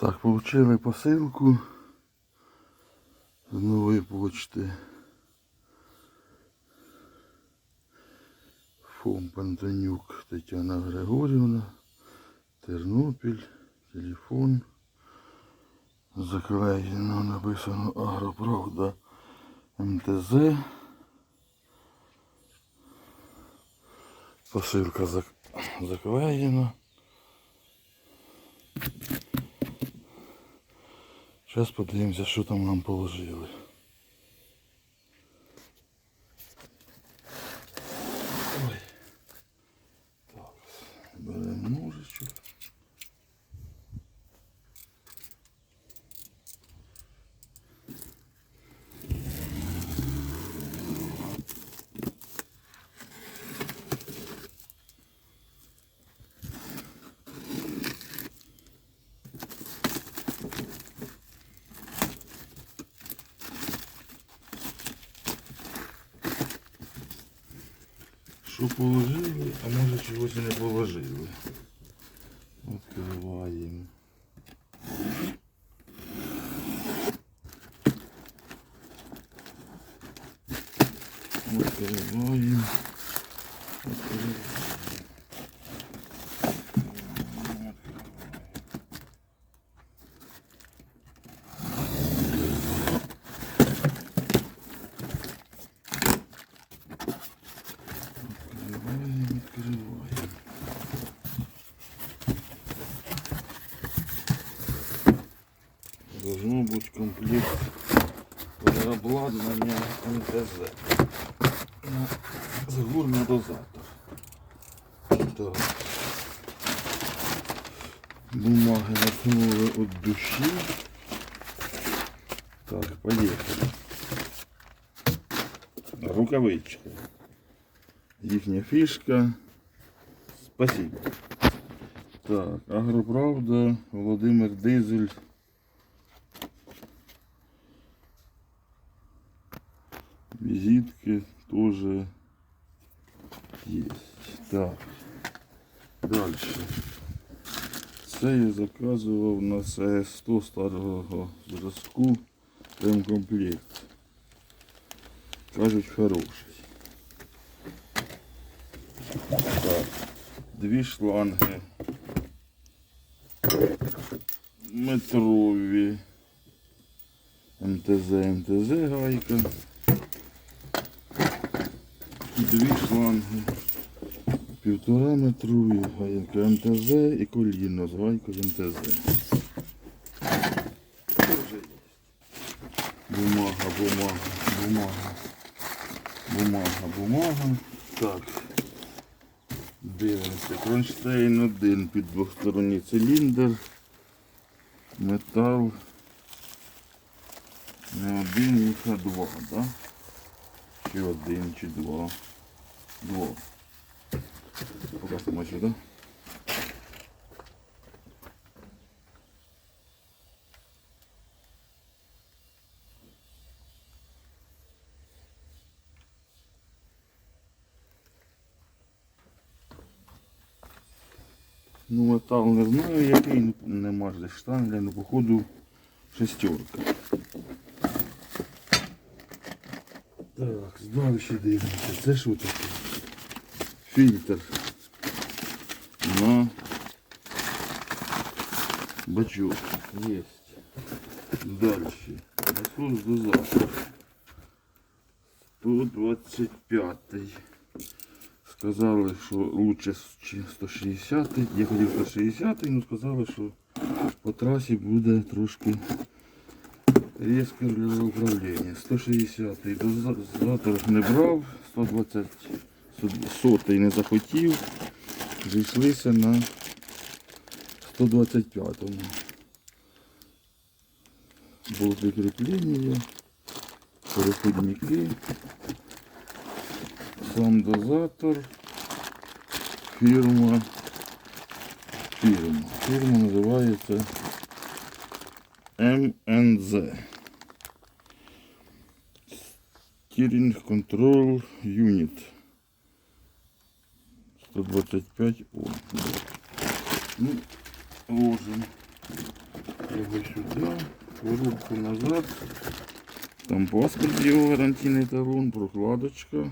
Так, получили посилку з нової почти. Фом Пантонюк Тетяна Григорівна, Тернопіль, телефон. Заклеєно написано Агроправда МТЗ. Посилка зак- заклеєна. Зараз подивимося, що там нам положили. Положили, а може чогось і не положили. Відкриваємо. Відкриваємо. Відкриваємо. Должно бути комплект переобладнання МТЗ. На Загурний дозатор. Так. Бумаги наткнули від душі. Так, поїхали. Рукавички. Їхня фішка. Спасибо. Так, Агроправда, Володимир Дизель. Визитки тоже есть. Так. Дальше. Це я заказував на СС-100 старого зразку ремкомплект. Кажуть хороший. Так. Дві шланги. Метрові. МТЗ, МТЗ гайка. Дві шланги. Півтора метрові гайка МТЗ і коліно з гайкою МТЗ. Бумага, бумага, бумага. Бумага, бумага. Так. Дивимося. Кронштейн один під двосторонній циліндр. Метал. Не один, їх а два, да? Чи один, чи два. Два. Поки сюди, да? Ну, метал не знаю, який, нема ж десь штангля, ну походу шестерка. Так, далі дивимося. Це що таке? Фільтр на бачок. Єсть. Далі. Насос дозатор. 125. Сказали, що лучше чи 160. Я хотів 160, але сказали, що по трасі буде трошки різке управління. 160 дозатор не брав, 120 сотий не захотів. Зійшлися на 125-му. Болти кріплення, переходники, сам дозатор, фірма, фірма. Фірма називається МНЗ. Steering Control Unit. 125 О. Ну, ложим. його сюди, коробку назад. Там паспорт його, гарантійний талон, прокладочка.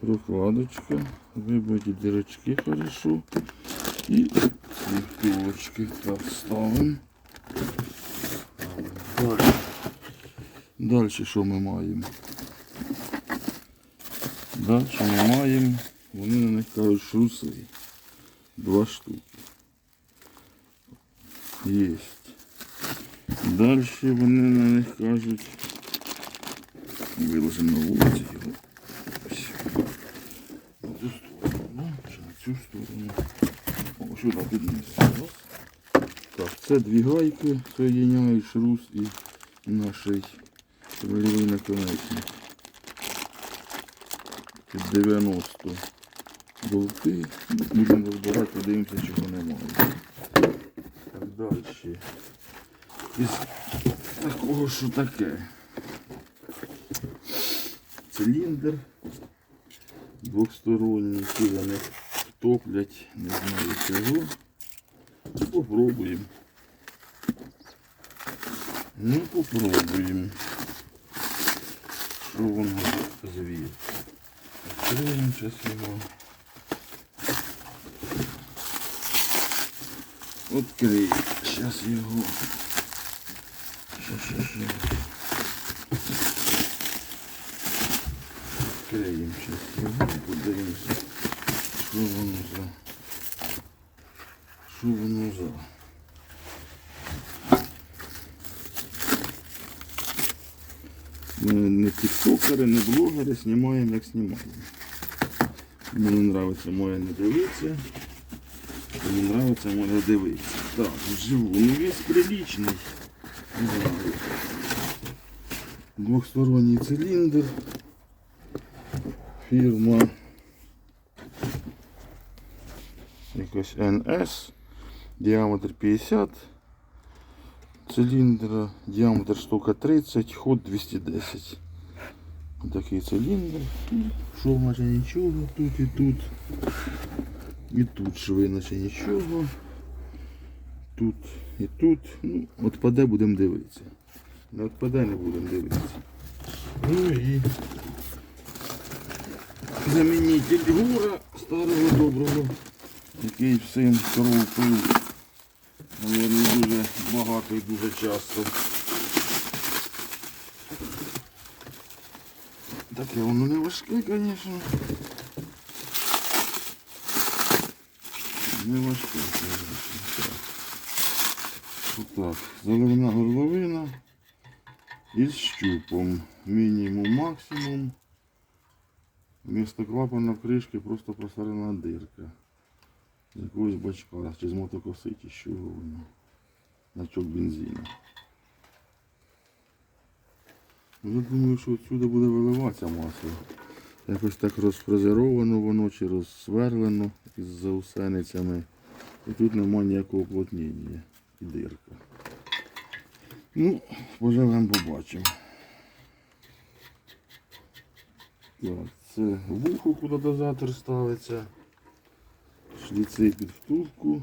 Прокладочка. Вибиті дірочки хорошо. І ці втулочки так ставимо. Далі. Далі що ми маємо? Далі ми маємо, вони на них кажуть шруси. Два штуки. Єсть. Далі вони на них кажуть. Виложимо на вулиці його. На цю сторону. Чи на цю сторону. О, сюди піднес. Так, це дві гайки соєдиняють шрус і наший рульовий наконечник. Під 90 болти. Будемо розбирати, подивимося, чого немає. Так далі. Із такого, що таке. Циліндр двохсторонній, вони топлять, не знаю чого. Попробуємо. Ну, попробуємо. Що воно звіє. Відкриємо зараз його. Открий. Зараз його. Ще, ще, ще. Відкриємо зараз його. Подивимося. Що воно за. Що воно за. Ми не тіктокери, не блогери, знімаємо як знімаємо. Мені подобається моє не дивитися. Мені подобається моє дивитися. Так, живу. Ну весь приличний. Не знаю. Двохсторонній циліндр. Фірма. Якась NS. Діаметр 50. Циліндр, діаметр штука 30, ход 210. Такий циліндр. Шов наче нічого, тут і тут. І тут шви наче нічого. Тут і тут. Ну, отпаде будемо дивитися. Не отпаде, не будемо дивитися. Ну і замінитель гура старого доброго, який всім корову пив. Дуже багато і дуже часто. Таке воно не важке, звісно. Не важке. Так. Отак. Заливна горловина із щупом. Мінімум, максимум. Вместо клапана кришки просто просверлена дирка. З якогось бачка, чи з мотокоситі, чого воно. Значок бензину. Я думаю, що відсюди буде виливатися масло. Якось так розфрезеровано воно чи розсверлено із заусеницями. І тут немає ніякого уплотнення і дирка. Ну, поживемо побачимо. Це вухо, куди дозатор ставиться. Шліци під втулку.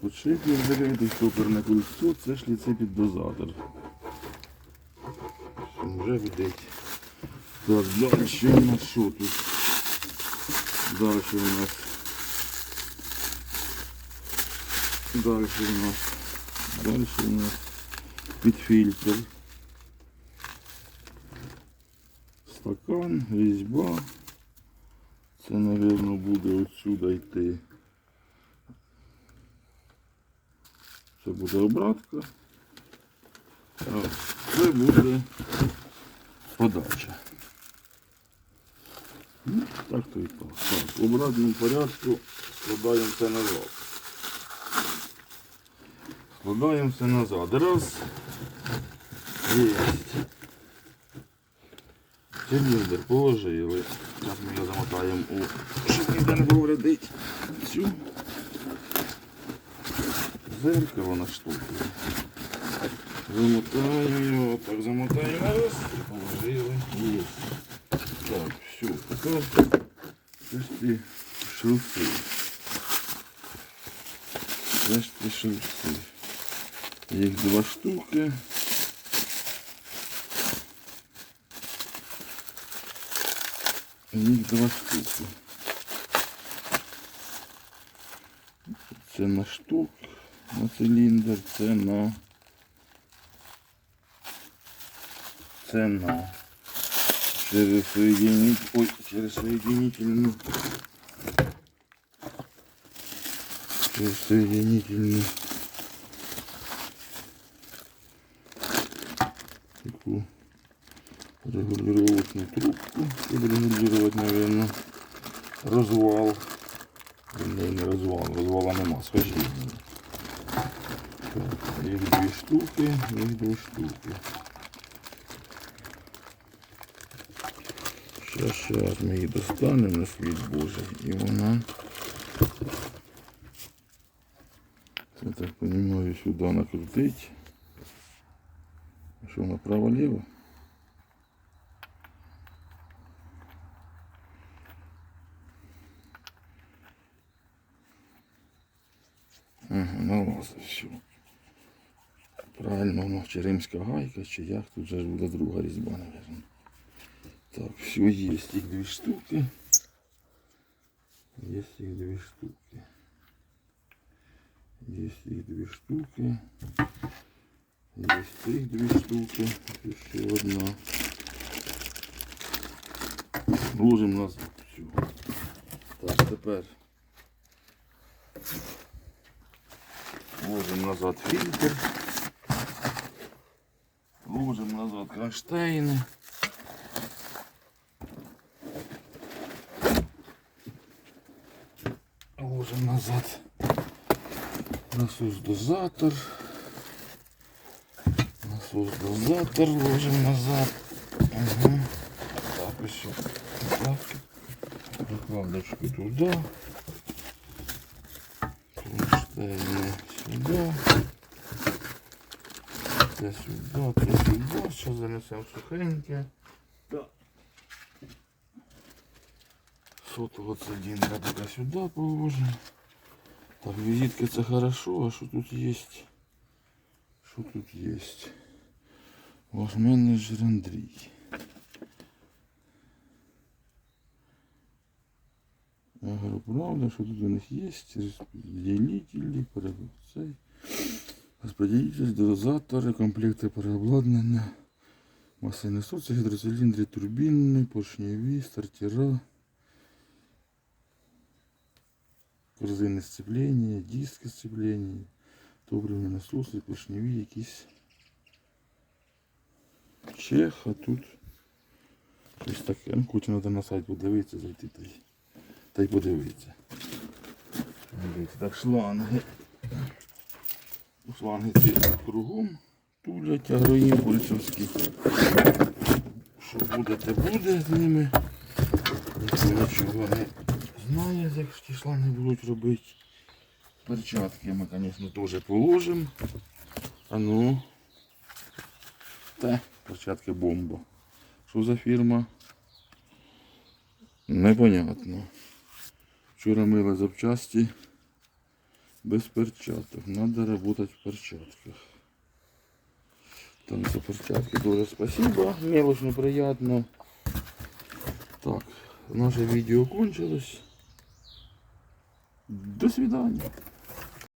Подшипник закритий, стоперне кольцо, це шліци під дозатор. Вже видить. Так, далі у нас що тут? Далі у нас. Далі у нас. Далі у нас підфільтр. Стакан, різьба. Це, мабуть, буде отсюда йти. Це буде обратка. А це буде подача. Так то і так. Так, в обратному порядку складаємо все назад. Складаємо все назад. Раз. Єсть. Циліндр положили. Зараз ми його замотаємо у щоб ніде не повредить. Цю зеркало на штуку. Замотаємо його, так замотаємо раз і положили. Є. Так, все, тепер пішли шруси. решті шовці. Їх два штуки. Їх два штуки. Це на штук, на циліндр, це на. Це на через соединитель, ой, через соединительную через соединительную такую регулировочную трубку, чтобы регулировать, наверное, развал. Не, не развал, развала нема, скажи. Так, Їх дві штуки, їх дві штуки. Сейчас, сейчас ми її достанемо на світ Божий і вона. Я так понимаю, сюди накрутить. Що направо-ліво? Ага, налазить все. Правильно, воно чи римська гайка, чи як, тут же буде друга різьба, наверное. Так, все, есть их две штуки. Есть их две штуки. Есть их две штуки. Есть их две штуки. Еще одна. Ложим назад. Все. Так, тепер. Ложим назад фильтр. Ложим назад кронштейни. Назад насос дозатор. Насос дозатор ложим назад. Ага. Так, ось. Так. Прикладочку туди. Кронштейни сюди. Це сюди, це сюди. Зараз занесемо сухеньке. Так. Сотого цилиндра пока сюда положим. Так, визитка це хорошо, а що тут есть? Що тут есть? Ваш менеджер Андрій. Я говорю, правда, що тут у них есть розподілителі, цей, розподілитель, дозатори, комплекти переобладнання, маси насоси, гідроциліндри, турбінні, поршневі, стартера. Корзини сцеплення, диски сцеплення, топливні насоси, поршневі якісь. Чех, а тут щось таке. Ну, хоч треба на сайт подивитися, зайти та й, та й подивитися. Дивіться, так, шланги. Шланги ці кругом тулять агроімпульсовські. Що буде, те буде з ними. Нічого не знає, як ті шланги будуть робити. Перчатки ми, звісно, теж положимо. А ну. Та, перчатки бомба. Що за фірма? Непонятно. Вчора мили запчасті без перчаток. Надо работать в перчатках. Так, за перчатки тоже спасибо. Мелочь неприятно. Так, наше видео кончилось. До свидания.